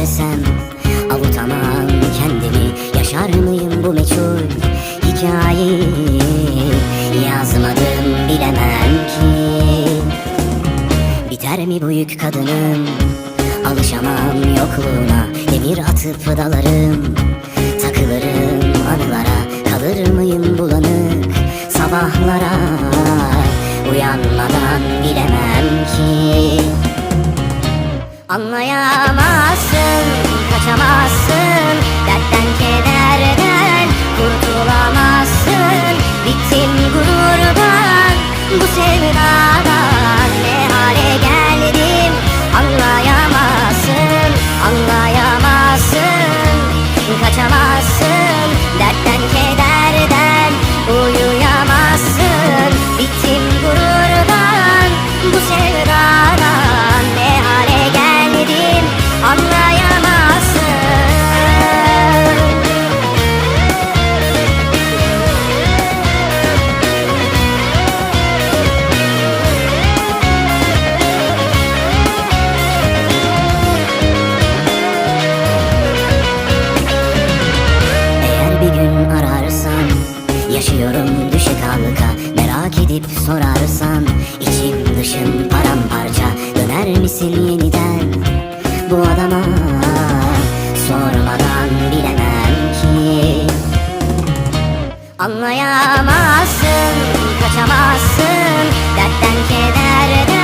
versem Avutamam kendimi Yaşar mıyım bu meçhul hikayeyi? Yazmadım bilemem ki. Biter mi bu yük kadının? Alışamam yokluğuna Demir atıp dalarım. Anlayamazsın, kaçamazsın. Kayamazsın, kaçamazsın. Dertten kederden